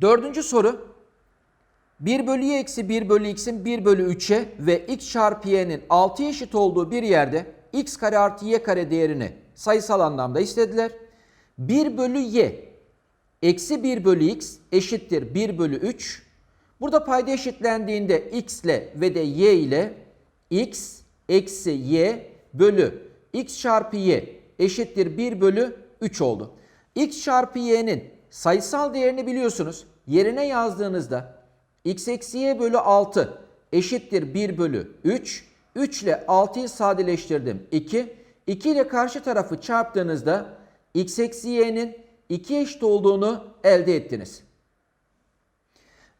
Dördüncü soru. 1 bölü y eksi 1 bölü x'in 1 bölü 3'e ve x çarpı y'nin 6 eşit olduğu bir yerde x kare artı y kare değerini sayısal anlamda istediler. 1 bölü y eksi 1 bölü x eşittir 1 bölü 3. Burada payda eşitlendiğinde x ile ve de y ile x eksi y bölü x çarpı y eşittir 1 bölü 3 oldu. x çarpı y'nin sayısal değerini biliyorsunuz. Yerine yazdığınızda x eksi y bölü 6 eşittir 1 bölü 3. 3 ile 6'yı sadeleştirdim 2. 2 ile karşı tarafı çarptığınızda x eksi y'nin 2 eşit olduğunu elde ettiniz.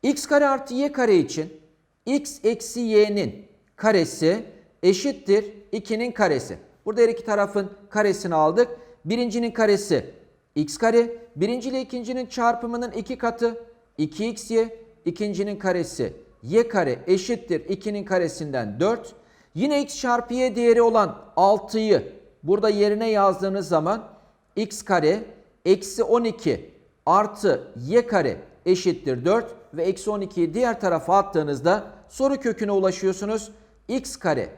x kare artı y kare için x eksi y'nin karesi eşittir 2'nin karesi. Burada her iki tarafın karesini aldık. Birincinin karesi x kare. Birinci ile ikincinin çarpımının iki katı 2xy. ikincinin karesi y kare eşittir 2'nin karesinden 4. Yine x çarpı y değeri olan 6'yı burada yerine yazdığınız zaman x kare eksi 12 artı y kare eşittir 4 ve eksi 12'yi diğer tarafa attığınızda soru köküne ulaşıyorsunuz. x kare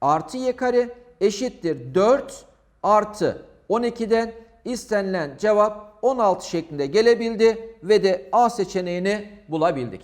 artı y kare eşittir 4 artı 12'den istenilen cevap 16 şeklinde gelebildi ve de A seçeneğini bulabildik.